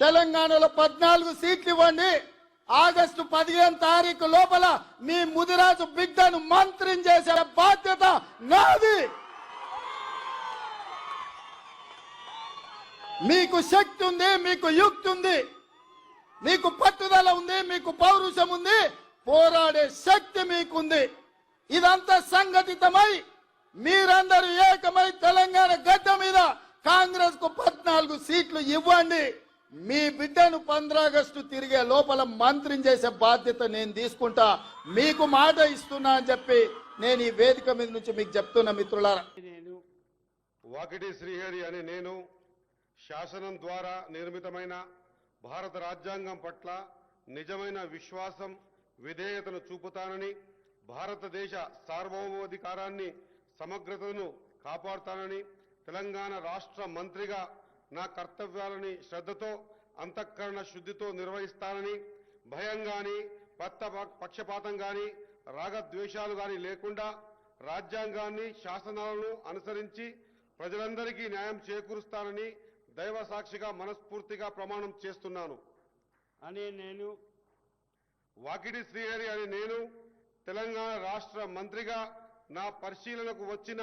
తెలంగాణలో పద్నాలుగు సీట్లు ఇవ్వండి. ఆగస్టు పదిహేను తారీఖు లోపల మీ ముదిరాజు బిడ్డను మంత్రిని చేసే బాధ్యత నాది. మీకు శక్తి ఉంది మీకు యుక్తి ఉంది మీకు పట్టుదల ఉంది మీకు పౌరుషం ఉంది పోరాడే శక్తి మీకుంది. ఇదంతా సంఘటితమై మీరందరూ ఏకమై తెలంగాణ గడ్డ మీద కాంగ్రెస్కు పద్నాలుగు సీట్లు ఇవ్వండి. మీ బిడ్డను ఆగస్టు తిరిగే లోపల మంత్రిని చేసే బాధ్యత నేను తీసుకుంటా. మీకు మాట ఇస్తున్నా అని చెప్పి నేను ఈ వేదిక మీద నుంచి మీకు చెప్తున్నా మిత్రులారా. నేను వాకిటి శ్రీహరి అనే నేను శాసనం ద్వారా నిర్మితమైన భారత రాజ్యాంగం పట్ల నిజమైన విశ్వాసం విధేయతను చూపుతానని భారతదేశ సార్వభౌమాధికారాన్ని సమగ్రతను కాపాడుతానని తెలంగాణ రాష్ట్ర మంత్రిగా నా కర్తవ్యాలని శ్రద్ధతో అంతఃకరణ శుద్ధితో నిర్వహిస్తానని భయం గాని పత్త పక్షపాతం గాని రాగద్వేషాలు గాని లేకుండా రాజ్యాంగాన్ని శాసనాలను అనుసరించి ప్రజలందరికీ న్యాయం చేకూరుస్తానని దైవ సాక్షిగా మనస్ఫూర్తిగా ప్రమాణం చేస్తున్నాను. అనే నేను వాకిటి శ్రీహరి అని నేను తెలంగాణ రాష్ట్ర మంత్రిగా నా పరిశీలనకు వచ్చిన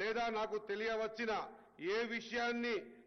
లేదా నాకు తెలియవచ్చిన ఏ విషయాన్ని